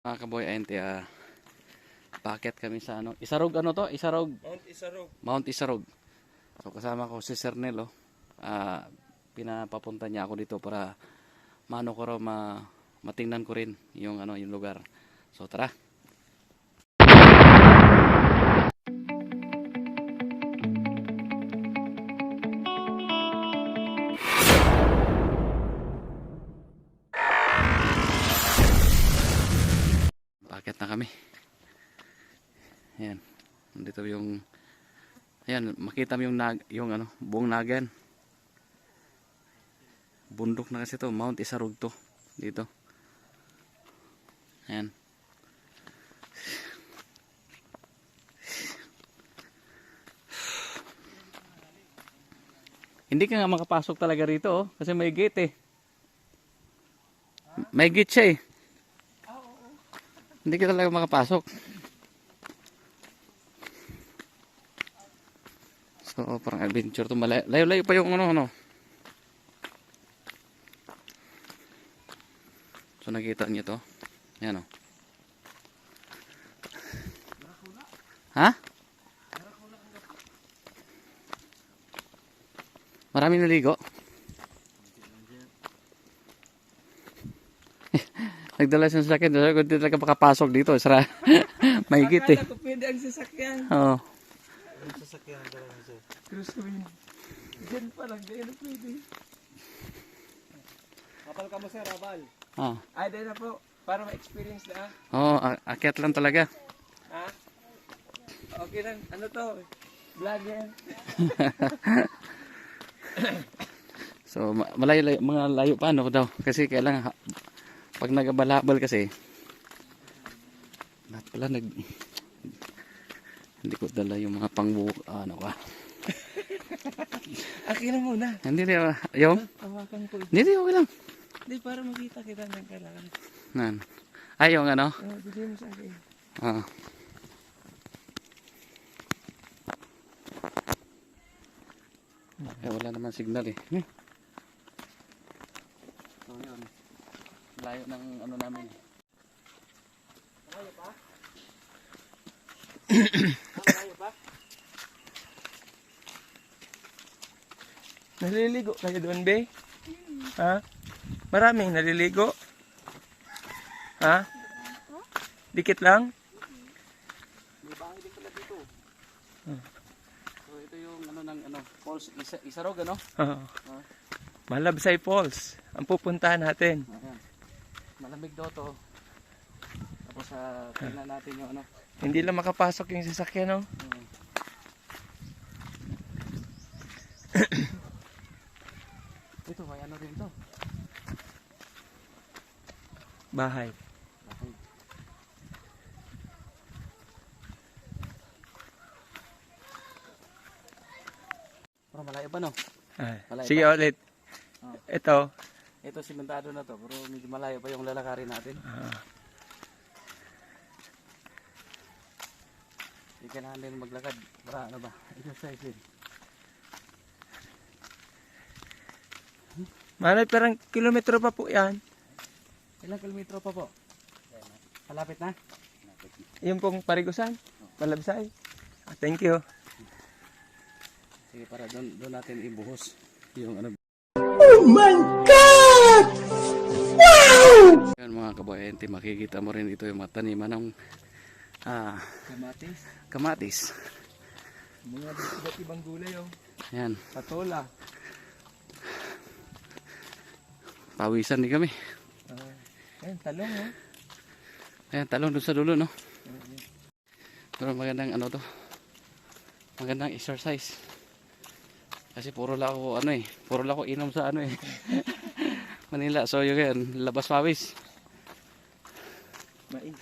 Mga kaboy, ayun tiya. Packet kami sa ano. Isarog ano to? Isarog. Mount Isarog. Mount Isarog. So kasama ko si Sir Nelo. Ah, pinapapunta niya ako dito para mano ko raw ma matingnan ko rin yung ano yung lugar. So tara. Ayan, makita mo yung nag yung ano, buong nagan. Bundok na kasi to, Mount Isarog to dito. Ayan. Hindi ka nga makapasok talaga rito oh, kasi may gate eh. May gate siya eh. Hindi ka talaga makapasok. So, parang adventure to. Malayo- Layo-layo pa yung ano, ano. So, nakita niyo to. Yan o. Ha? Marami naligo. Nagdala siya sa akin. Kung hindi talaga makapasok dito. Sara. Mahigit eh. Akala ko pwede ang sasakyan. Oo. Ang sasakyan Cruise win. Diyan pa lang, diyan na pwede. Kapal ka mo sir, Abal. Ah. Ay, dahil na po. Para ma-experience na. Oo, a- akyat lang talaga. Ha? Okay lang. Ano to? Vlog yan. So, ma- malayo, layo, mga layo pa ano daw. Kasi kailangan, ha- pag nagabalabal kasi, lahat pala nag, hindi ko dala yung mga pangbu, ano ka. Akin na muna. Hindi, di, ah, yung, Tawakan ko. hindi, di, okay lang. Hindi, para makita kita ng kailangan. Nan. Ay, yung ano, bigay mo sa akin. ah. Eh, wala naman signal eh. So, yun. Layo ng ano namin. Malayo pa? Malayo pa? Naliligo kayo doon, be? Ha? Maraming naliligo? Ha? Dikit lang? May bahay din pala dito. So ito yung ano ng ano, falls isa, isarog ano? Oo. Malabsay Falls. Ang pupuntahan natin. Ayan. Malamig daw to. Tapos uh, tingnan natin yung ano. Hindi lang makapasok yung sasakyan, no? um, ito may ano rin to. Bahay. Okay. Pero malayo pa no? Ay. Malayo Sige ulit. Oh. Ito. Ito simentado na to, pero medyo malayo pa yung lalakarin natin. Ah. Hindi kailangan din maglakad para ano ba, exercise din. Malay parang kilometro pa po yan. Ilang kilometro pa po? Malapit na? Yung pong parigusan. Malabsay. Ah, thank you. Sige, para doon, doon natin ibuhos yung ano. Oh my God! Yan mga kabayente, makikita mo rin ito yung mga taniman ng ah, Kamatis. kamatis. Mga iba't ibang gulay, oh. Yan, Patola. Pawisan din kami. Ah. Ayan, talong, oh. Ayan, talong doon sa dulo, no? Pero magandang ano to. Magandang exercise. Kasi puro lang ako ano eh, puro lang ako inom sa ano eh. Manila. So yun yan, labas pawis. Mais.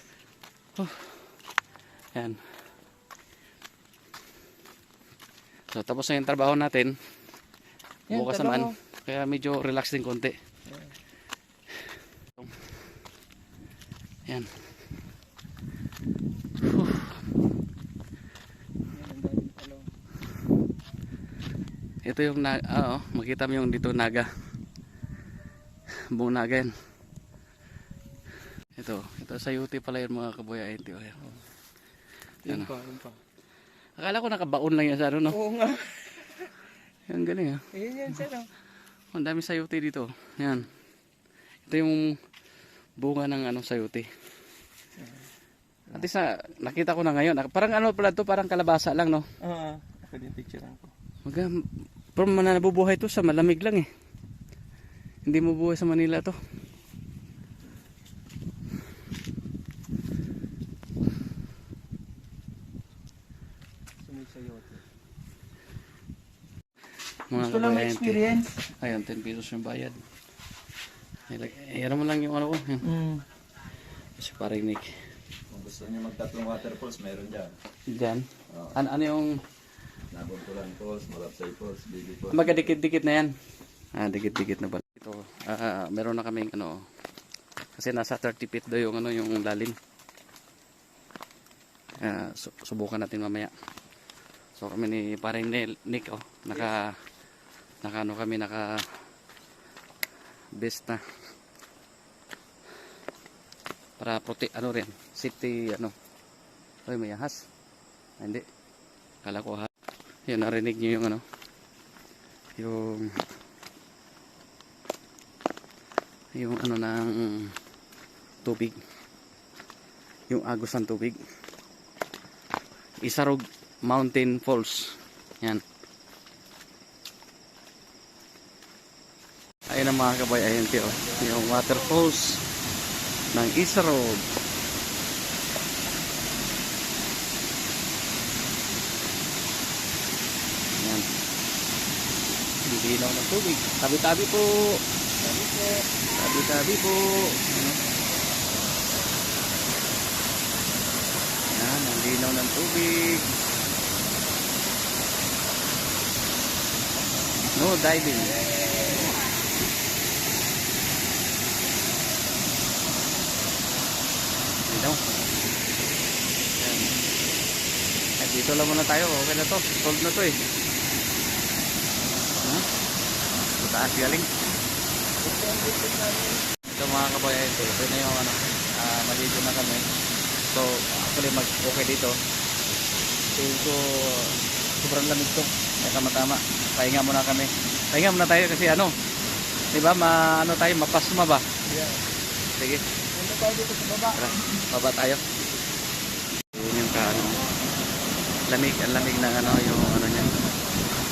Yan. So tapos na yung trabaho natin. Yan, Bukas naman. oh. Kaya medyo relax din konti. Yan. Yan. Ito yung na, ah, oh, makita mo yung dito naga. Buong naga yan. Ito, ito Ito, sayuti pala yun mga kaboy ahente. Oh, yan. Yun pa, yun pa. Akala ko nakabaon lang yan sa ano, no? Oo nga. Yan, galing ah. Ayun yan sir. oh. Ang dami sayuti dito. Yan. Ito yung bunga ng ano sayuti. At least na, nakita ko na ngayon. Parang ano pala to, parang kalabasa lang, no? Oo. Ako din picture ko. Maga, pero man nabubuhay to sa malamig lang eh. Hindi mo buhay sa Manila to. Mga Gusto lang experience. Ayun, 10 pesos yung bayad. Ayan mo lang yung ano ko. Mm. Kasi parang Nick. Kung gusto niyo magtatlong waterfalls, meron dyan. Diyan. Ano, ano yung Nabuntulan Falls, Malapsay Falls, Baby Falls. magkadikit-dikit na yan? Ah, dikit-dikit na pala. Ito, ah, ah, meron na kaming ano. Kasi nasa 30 feet daw yung ano yung lalim. Ah, su- subukan natin mamaya. So kami ni paring Nel- Nick oh, naka naka ano kami naka best para prote ano rin safety ano. Oy, may ahas. Ah, hindi. Kala ko ahas. Yun narinig niyo yung ano. Yung yung ano ng tubig. Yung agos ng tubig. Isarog Mountain Falls. Yan ayun ang mga kabay. Ayun tiyo. Yung waterfalls ng Isarog yan ang linaw ng tubig tabi-tabi po. Tabi po. Yan ang linaw ng tubig no diving linaw yan Ay, dito lang muna tayo okay na to solve na to eh ha? mataas galing ito mga kabayan ito, ito na yung ano, uh, maligo na kami. So, actually mag okay dito. So, so sobrang lamig to. Kaya tama-tama. Pahinga muna kami. Pahinga muna tayo kasi ano, di ba, ma, ano tayo, mapasma ba? Yeah. Sige, Punta tayo dito sa baba. tara, baba tayo. Yun yung ka, ano, lamig, ang lamig ng ano, yung ano niya.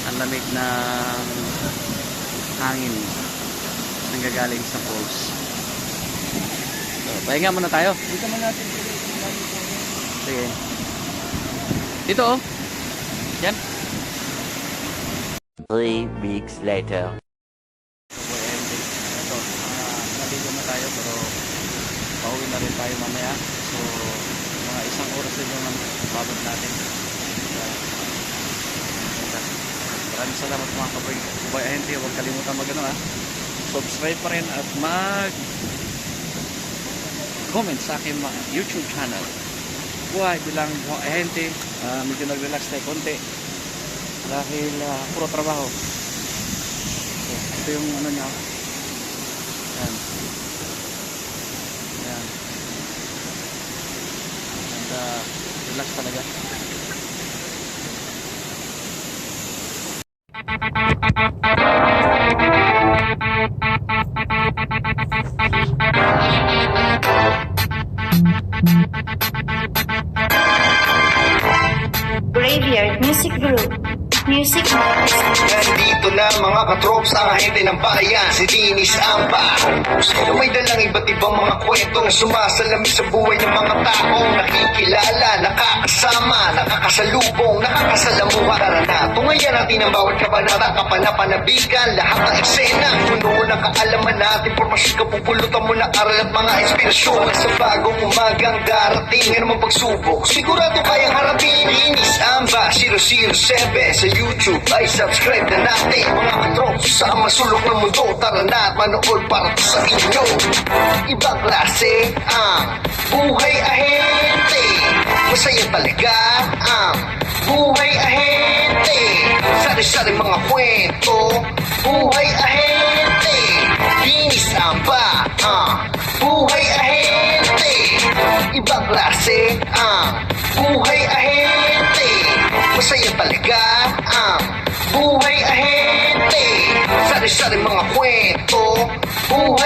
Ang lamig ng hangin nanggagaling sa falls. So, pahinga muna tayo. Dito mo natin. Sige. Dito oh. Yan. Three weeks later. Ito, uh, naligo na tayo pero pauwi na rin tayo mamaya. So, mga isang oras din yung babad natin. Maraming salamat mga kaboy. Kabay ahente, huwag kalimutan mag ano ha. Subscribe pa rin at mag comment sa aking mga YouTube channel. Buhay bilang ahente. Ah, medyo nag-relax tayo konti. Dahil ah, puro trabaho. So, ito yung ano niya. Yan. Uh, relax talaga. Graveyard Music Group. Music. Nandito na mga katrops ang ahente ng bayan Si Dinis Amba. Na may dalang iba't ibang mga kwento Na sumasalamin sa buhay ng mga taong Nakikilala, nakakasama Nakakasalubong, nakakasalamuha. Tara na, tungayan natin ang bawat kabanata Kapanapanabigan, lahat ng eksena. Puno ng kaalaman natin Pormasyon kapupulutan mo na aral at mga inspirasyon. Sa bagong umagang darating Ano mang pagsubok? Sigurado kayang harapin Dinis Amba 007 sa YouTube ay subscribe na natin Mga katrops sa masulok ng mundo. Tara na manood para sa inyo. Ibang klase ang buhay ahente. Masaya talaga ang buhay ahente. Sari-sari mga kwento Buhay ahente. Dinis ang ba ang buhay ahente? Ibang klase ang buhay ahente. Masaya talaga Sari-sari mga kwento Buhay